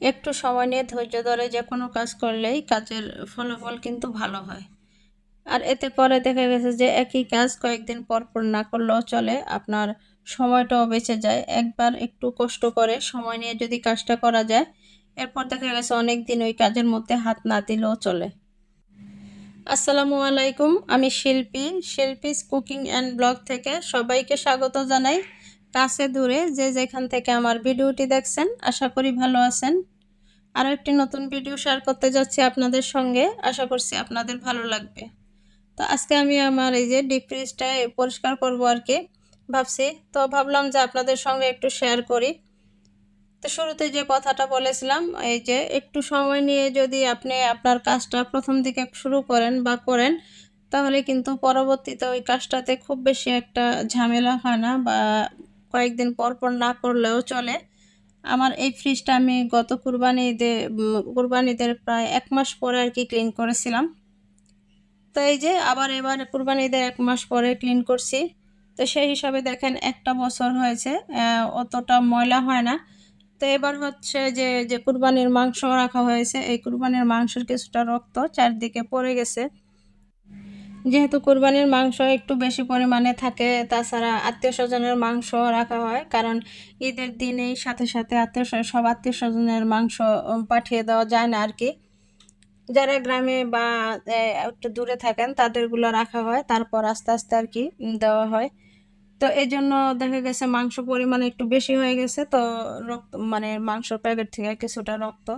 একটু সময় নিয়ে ধৈর্য ধরে যে কোনো কাজ করলেই কাজের ফলাফল কিন্তু ভালো হয়। আর এতে করে দেখা গেছে যে একই কাজ কয়েকদিন পর পর না করলেও চলে, আপনার সময়টাও বেঁচে যায়। একবার একটু কষ্ট করে সময় নিয়ে যদি কাজটা করা যায়, এরপর দেখা গেছে অনেক দিন ওই কাজের মধ্যে হাত না দিলেও চলে। আসসালামু আলাইকুম, আমি শিল্পী। শিল্পীস কুকিং অ্যান্ড ব্লগ থেকে সবাইকে স্বাগত জানাই। কাছে দূরে যে যেখান থেকে আমার ভিডিওটি দেখছেন, আশা করি ভালো আছেন। আরও একটি নতুন ভিডিও শেয়ার করতে যাচ্ছি আপনাদের সঙ্গে, আশা করছি আপনাদের ভালো লাগবে। তো আজকে আমি আমার এই যে ডিপ ফ্রিজটা পরিষ্কার করব আর কি, ভাবছি। তো ভাবলাম যে আপনাদের সঙ্গে একটু শেয়ার করি। তো শুরুতে যে কথাটা বলেছিলাম, এই যে একটু সময় নিয়ে যদি আপনি আপনার কাজটা প্রথম দিকে শুরু করেন বা করেন, তাহলে কিন্তু পরবর্তীতে ওই কাজটাতে খুব বেশি একটা ঝামেলা হয় না বা কয়েকদিন পর পর না করলেও চলে। আমার এই ফ্রিজটা আমি গত কুরবানি ঈদে কুরবানিদের প্রায় এক মাস পরে আর কি ক্লিন করেছিলাম। তো এই যে আবার এবার কুরবানি ঈদের এক মাস পরে ক্লিন করছি। তো সেই হিসাবে দেখেন একটা বছর হয়েছে অতটা ময়লা হয় না। তো এবার হচ্ছে যে যে কুরবানির মাংস রাখা হয়েছে, এই কুরবানির মাংসের কিছুটা রক্ত চারদিকে পড়ে গেছে। যেহেতু কোরবানির মাংস একটু বেশি পরিমাণে থাকে, তাছাড়া আত্মীয় স্বজনের মাংস রাখা হয়, কারণ ঈদের দিনেই সাথে সাথে আত্মীয় সব আত্মীয় স্বজনের মাংস পাঠিয়ে দেওয়া যায় না আর কি যারা গ্রামে বা একটু দূরে থাকেন, তাদেরগুলো রাখা হয়, তারপর আস্তে আস্তে আর কি দেওয়া হয়। তো এই জন্য দেখা গেছে মাংস পরিমাণ একটু বেশি হয়ে গেছে, তো রক্ত মানে মাংস প্যাকেট থেকে কিছুটা রক্ত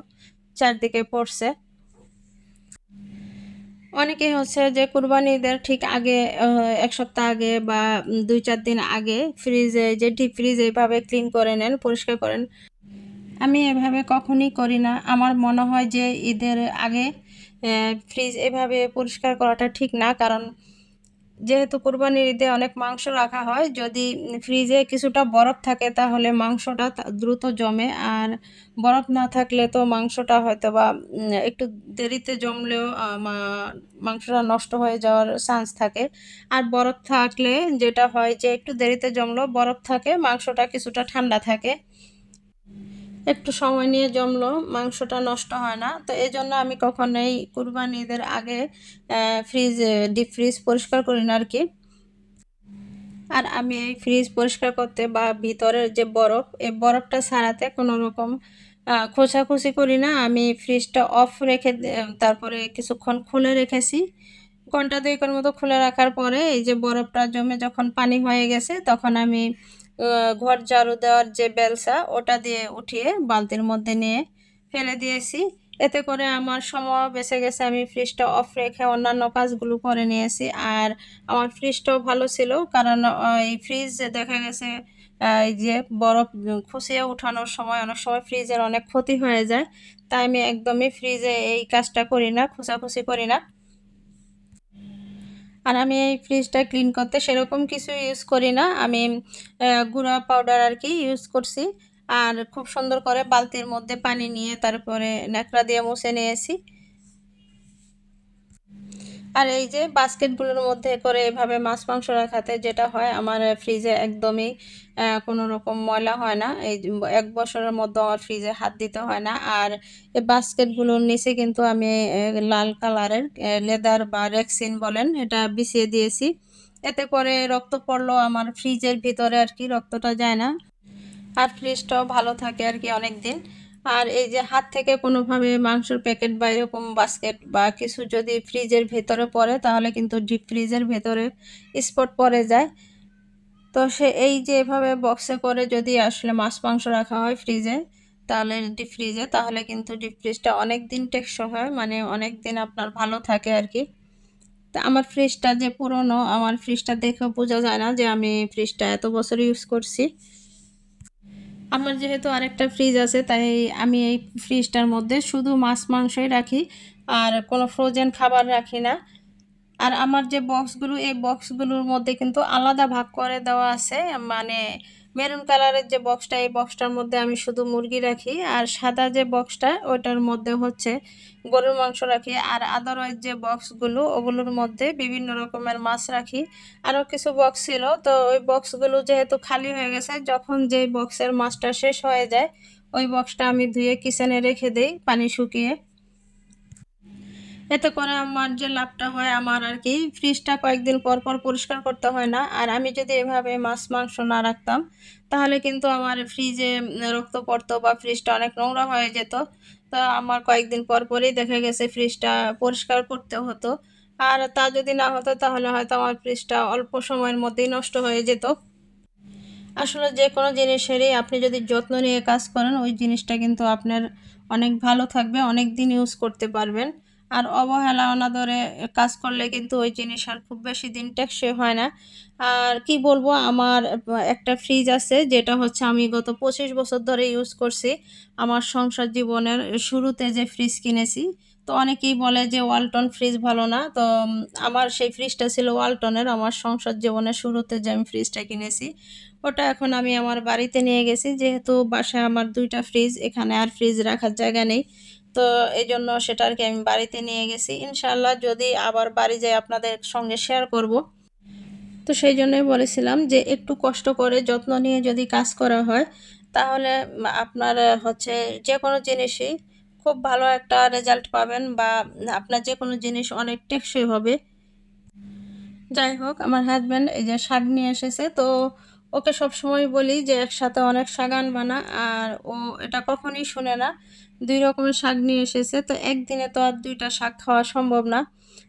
চারদিকে পড়ছে। অনেকে হচ্ছে যে কুরবানি ঈদের ঠিক আগে এক সপ্তাহ আগে বা দুই চার দিন আগে ফ্রিজে যে ডিপ ফ্রিজ এইভাবে ক্লিন করে নেন, পরিষ্কার করেন আমি এভাবে কখনই করি না। আমার মনে হয় যে ঈদের আগে ফ্রিজ এভাবে পরিষ্কার করাটা ঠিক না। কারণ যেহেতু কোরবানির ঈদে অনেক মাংস রাখা হয়, যদি ফ্রিজে কিছুটা বরফ থাকে তাহলে মাংসটা দ্রুত জমে, আর বরফ না থাকলে তো মাংসটা হয়তো বা একটু দেরিতে জমলেও মাংসটা নষ্ট হয়ে যাওয়ার চান্স থাকে। আর বরফ থাকলে যেটা হয় যে একটু দেরিতে জমলেও বরফ থাকে, মাংসটা কিছুটা ঠান্ডা থাকে। একটু সময় নিয়ে জমলো, মাংসটা নষ্ট হয় না। তো এই জন্য আমি কখনোই কুরবানি ঈদের আগে ফ্রিজ ডিপ ফ্রিজ পরিষ্কার করি না আর কি আর আমি এই ফ্রিজ পরিষ্কার করতে বা ভিতরের যে বরফ, এই বরফটা ছাড়াতে কোনো রকম খোঁচাখুচি করি না। আমি ফ্রিজটা অফ রেখে তারপরে কিছুক্ষণ খুলে রেখেছি। ঘণ্টা দুয়েকের মতো খুলে রাখার পরে এই যে বরফটা জমে যখন পানি হয়ে গেছে, তখন আমি ঘর ঝাড়ু দেওয়ার যে বেলসা, ওটা দিয়ে উঠিয়ে বালতির মধ্যে নিয়ে ফেলে দিয়েছি। এতে করে আমার সময় বেঁচে গেছে, আমি ফ্রিজটা অফ রেখে অন্যান্য কাজগুলো করে নিয়েছি। আর আমার ফ্রিজটাও ভালো ছিল, কারণ এই ফ্রিজ দেখা গেছে এই যে বরফ খুশিয়ে উঠানোর সময় অনেক সময় ফ্রিজের অনেক ক্ষতি হয়ে যায়। তাই আমি একদমই ফ্রিজে এই কাজটা করি না, খোঁচাখুচি করি না। আর আমি এই ফ্রিজটা ক্লিন করতে সেরকম কিছু ইউজ করি না। আমি গুঁড়া পাউডার আর কি ইউজ করছি। আর খুব সুন্দর করে বালতির মধ্যে পানি নিয়ে তারপরে ন্যাকড়া দিয়ে মুছে নিয়েছি। আর এই যে বাস্কেটগুলোর মধ্যে করে এভাবে মাছ, মাংস রাখাতে যেটা হয়, আমার ফ্রিজে একদমই কোনো রকম ময়লা হয় না। এই এক বছরের মধ্যে আমার ফ্রিজে হাত দিতে হয় না। আর এই বাস্কেটগুলোর নিচে কিন্তু আমি লাল কালারের লেদার বা রেক্সিন বলেন, এটা বিছিয়ে দিয়েছি। এতে করে রক্ত পড়ল আমার ফ্রিজের ভিতরে আর কি রক্তটা যায় না। আর ফ্রিজটাও ভালো থাকে আর কি অনেক দিন আর এই যে হাত থেকে কোনোভাবে মাংসের প্যাকেট বা এরকম বাস্কেট বা কিছু যদি ফ্রিজের ভেতরে পড়ে, তাহলে কিন্তু ডিপ ফ্রিজের ভেতরে স্পট পড়ে যায়। তো সে এই যে এভাবে বক্সে করে যদি আসলে মাছ, মাংস রাখা হয় ফ্রিজে তাহলে ডিপ ফ্রিজে তাহলে কিন্তু ডিপ ফ্রিজটা অনেক দিন টেকসই হয় মানে অনেক দিন আপনার ভালো থাকে আর কি তা আমার ফ্রিজটা যে পুরনো, আমার ফ্রিজটা দেখে বোঝা যায় না যে আমি ফ্রিজটা এত বছর ইউজ করছি। আমার যেহেতু আরেকটা ফ্রিজ আছে, তাই আমি এই ফ্রিজটার মধ্যে শুধু মাছ, মাংসই রাখি, আর কোনো ফ্রোজেন খাবার রাখি না। আর আমার যে বক্সগুলো এই বক্সগুলোর মধ্যে কিন্তু আলাদা ভাগ করে দেওয়া আছে মানে মেরুন কালারের যে বক্সটা এই বক্সটার মধ্যে আমি শুধু মুরগি রাখি আর সাদা যে বক্সটা ওইটার মধ্যে হচ্ছে গরুর মাংস রাখি আর আদারওয়াইজ যে বক্সগুলো ওগুলোর মধ্যে বিভিন্ন রকমের মাছ রাখি। আরও কিছু বক্স ছিল, তো ওই বক্সগুলো যেহেতু খালি হয়ে গেছে, যখন যে বক্সের মাছটা শেষ হয়ে যায়, ওই বক্সটা আমি ধুয়ে কিচেনে রেখে দিই পানি শুকিয়ে। এতে করে আমার যে লাভটা হয়, আমার আর কি, ফ্রিজটা কয়েকদিন পর পর পরিষ্কার করতে হয় না। আর আমি যদি এভাবে মাছ, মাংস না রাখতাম, তাহলে কিন্তু আমার ফ্রিজে রক্ত পড়তো বা ফ্রিজটা অনেক নোংরা হয়ে যেত। তো আমার কয়েকদিন পর পরই দেখা গেছে ফ্রিজটা পরিষ্কার করতে হতো। আর তা যদি না হতো, তাহলে হয়তো আমার ফ্রিজটা অল্প সময়ের মধ্যেই নষ্ট হয়ে যেত। আসলে যে কোনো জিনিসেরই আপনি যদি যত্ন নিয়ে কাজ করেন, ওই জিনিসটা কিন্তু আপনার অনেক ভালো থাকবে, অনেক দিন ইউজ করতে পারবেন। আর অবহেলা অনাদরে কাজ করলে কিন্তু ওই জিনিস আর খুব বেশি দিন টেকসই হয় না। আর কি বলব, আমার একটা ফ্রিজ আছে যেটা হচ্ছে আমি গত পঁচিশ বছর ধরে ইউজ করছি। আমার সংসার জীবনের শুরুতে যে ফ্রিজ কিনেছি, তো অনেকেই বলে যে ওয়ালটন ফ্রিজ ভালো না। তো আমার সেই ফ্রিজটা ছিল ওয়ালটনের আমার সংসার জীবনের শুরুতে যে আমি ফ্রিজটা কিনেছি, ওটা এখন আমি আমার বাড়িতে নিয়ে গেছি। যেহেতু বাসায় আমার দুইটা ফ্রিজ এখানে আর ফ্রিজ রাখার জায়গা নেই। তো এই জন্য সেটা আর কি আমি বাড়িতে নিয়ে গেছি। ইনশাল্লাহ যদি আবার বাড়ি যাই আপনাদের সঙ্গে শেয়ার করব। তো সেই জন্যই বলেছিলাম যে একটু কষ্ট করে যত্ন নিয়ে যদি কাজ করা হয়, তাহলে আপনার হচ্ছে যে কোনো জিনিসই খুব ভালো একটা রেজাল্ট পাবেন বা আপনার যে কোনো জিনিস অনেক টেকসই হবে। যাই হোক, আমার হাজব্যান্ড এই যে শাক নিয়ে এসেছে। তো ওকে সব সময় বলি যে একসাথে অনেক শাগান বানা আর ও এটা কখনই শুনে না। দুই রকমের শাক নিয়ে এসেছে। তো একদিনে তো আর দুইটা শাক খাওয়া সম্ভব না।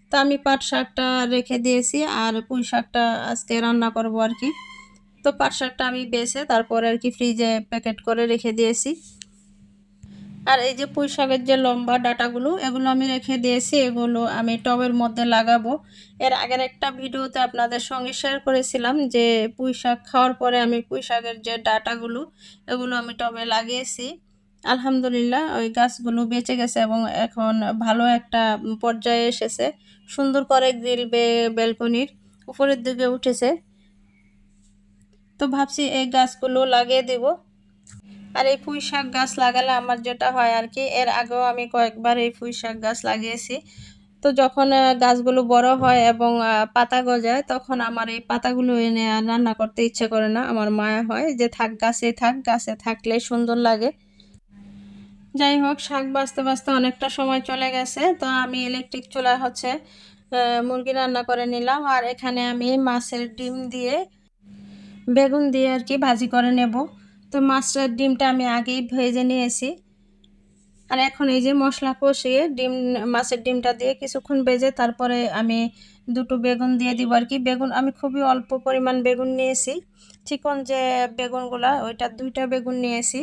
তো আমি পাট শাকটা রেখে দিয়েছি আর পুঁই শাকটা আজকে রান্না করব আর কি। তো পাট শাকটা আমি বেছে তারপরে আর কি ফ্রিজে প্যাকেট করে রেখে দিয়েছি। আর এই যে পুঁই শাকের যে লম্বা ডাটাগুলো, এগুলো আমি রেখে দিয়েছি। এগুলো আমি টবের মধ্যে লাগাবো। এর আগের একটা ভিডিওতে আপনাদের সঙ্গে শেয়ার করেছিলাম যে পুঁই শাক খাওয়ার পরে আমি পুঁই শাকের যে ডাটাগুলো, এগুলো আমি টবে লাগিয়েছি। আলহামদুলিল্লাহ, ওই গাছগুলো বেঁচে গেছে এবং এখন ভালো একটা পর্যায়ে এসেছে। সুন্দর করে গ্রিল ব্যালকনির উপরের দিকে উঠেছে। তো ভাবছি এই গাছগুলো লাগিয়ে দেব। আর এই পুঁই শাক গাছ লাগালে আমার যেটা হয় আর কি, এর আগেও আমি কয়েকবার এই পুঁই শাক গাছ লাগিয়েছি। তো যখন গাছগুলো বড় হয় এবং পাতা গজায়, তখন আমার এই পাতাগুলো এনে রান্না করতে ইচ্ছে করে না। আমার মায়া হয় যে থাক গাছে থাক, গাছে থাকলে সুন্দর লাগে। যাই হোক, শাক বাঁচতে বাঁচতে অনেকটা সময় চলে গেছে। তো আমি ইলেকট্রিক চুলা হচ্ছে মুরগি রান্না করে নিলাম। আর এখানে আমি মাছের ডিম দিয়ে বেগুন দিয়ে আর কি ভাজি করে নেব। তো মাছের ডিমটা আমি আগেই ভেজে নিয়েছি। আর এখন এই যে মশলা কষিয়ে ডিম, মাছের ডিমটা দিয়ে কিছুক্ষণ ভেজে তারপরে আমি দুটো বেগুন দিয়ে দিব আর কি। বেগুন, আমি খুবই অল্প পরিমাণ বেগুন নিয়েছি। চিকন যে বেগুনগুলা, ওইটা দুইটা বেগুন নিয়েছি।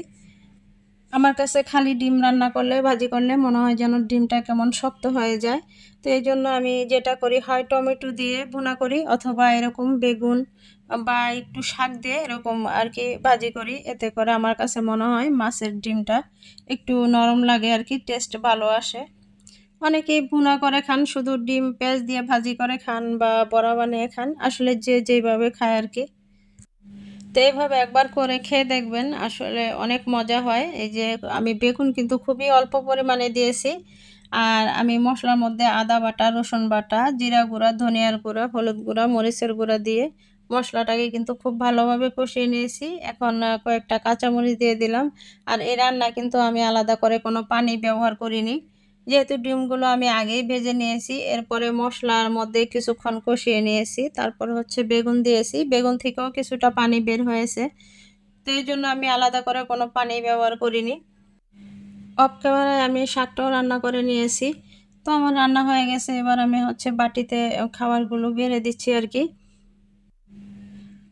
আমার কাছে খালি ডিম রান্না করলে, ভাজি করলে মনে হয় যেন ডিমটা কেমন শক্ত হয়ে যায়। তো এই জন্য আমি যেটা করি, হয় টমেটো দিয়ে ভুনা করি অথবা এরকম বেগুন বা একটু শাক দিয়ে এরকম আর কি ভাজি করি। এতে করে আমার কাছে মনে হয় মাছের ডিমটা একটু নরম লাগে আর কি টেস্ট ভালো আসে। অনেকেই ভুনা করে খান, শুধু ডিম, পেঁয়াজ দিয়ে ভাজি করে খান বা বড়া বানিয়ে খান। আসলে যে যেভাবে খায় আর কি। তো এইভাবে একবার করে খেয়ে দেখবেন, আসলে অনেক মজা হয়। এই যে আমি বেগুন কিন্তু খুবই অল্প পরিমাণে দিয়েছি। আর আমি মশলার মধ্যে আদা বাটা, রসুন বাটা, জিরা গুঁড়া, ধনিয়ার গুঁড়া, হলুদ গুঁড়া, মরিচের গুঁড়া দিয়ে মশলাটাকে কিন্তু খুব ভালোভাবে কষিয়ে নিয়েছি। এখন কয়েকটা কাঁচামরিচ দিয়ে দিলাম। আর এই রান্না কিন্তু আমি আলাদা করে কোনো পানি ব্যবহার করিনি। যেহেতু ডিমগুলো আমি আগেই ভেজে নিয়েছি, এরপরে মশলার মধ্যে কিছুক্ষণ কষিয়ে নিয়েছি, তারপর হচ্ছে বেগুন দিয়েছি। বেগুন থেকেও কিছুটা পানি বের হয়েছে, তো এই জন্য আমি আলাদা করে কোনো পানি ব্যবহার করিনি। অফ ক্যামেরায় আমি শাকটাও রান্না করে নিয়েছি, তো আমার রান্না হয়ে গেছে। এবার আমি হচ্ছে বাটিতে খাবারগুলো বেড়ে দিচ্ছি আর কি।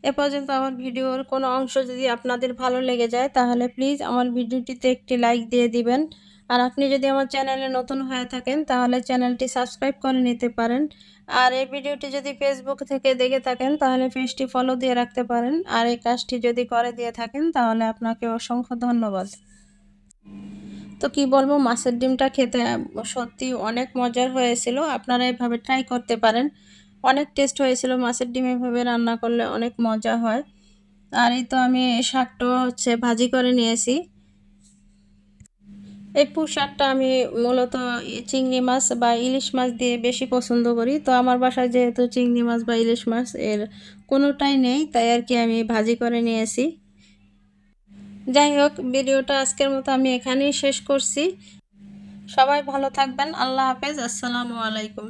এ পর্যন্ত আমার ভিডিওর কোনো অংশ যদি আপনাদের ভালো লেগে যায়, তাহলে প্লিজ আমার ভিডিওটিতে একটি লাইক দিয়ে দিবেন। আর আপনি যদি আমার চ্যানেলে নতুন হয়ে থাকেন, তাহলে চ্যানেলটি সাবস্ক্রাইব করে নিতে পারেন। আর এই ভিডিওটি যদি ফেসবুক থেকে দেখে থাকেন, তাহলে পেজটি ফলো দিয়ে রাখতে পারেন। আর এই কাজটি যদি করে দিয়ে থাকেন, তাহলে আপনাকে অসংখ্য ধন্যবাদ। তো কি বলব, মাছের ডিমটা খেতে সত্যি অনেক মজার হয়েছিল। আপনারা এভাবে ট্রাই করতে পারেন। অনেক টেস্ট হয়েছিল। মাছের ডিম এভাবে রান্না করলে অনেক মজা হয়। আর এই তো আমি শাকটা হচ্ছে ভাজি করে নিয়েছি। এই শাকটা আমি মূলত চিংড়ি মাছ বা ইলিশ মাছ দিয়ে বেশি পছন্দ করি। তো আমার বাসায় যেহেতু চিংড়ি মাছ বা ইলিশ মাছ এর কোনোটাই নেই, তাই আর কি আমি ভাজি করে নিয়েছি। যাই হোক, ভিডিওটা আজকের মতো আমি এখানেই শেষ করছি। সবাই ভালো থাকবেন। আল্লাহ হাফেজ। আসসালামু আলাইকুম।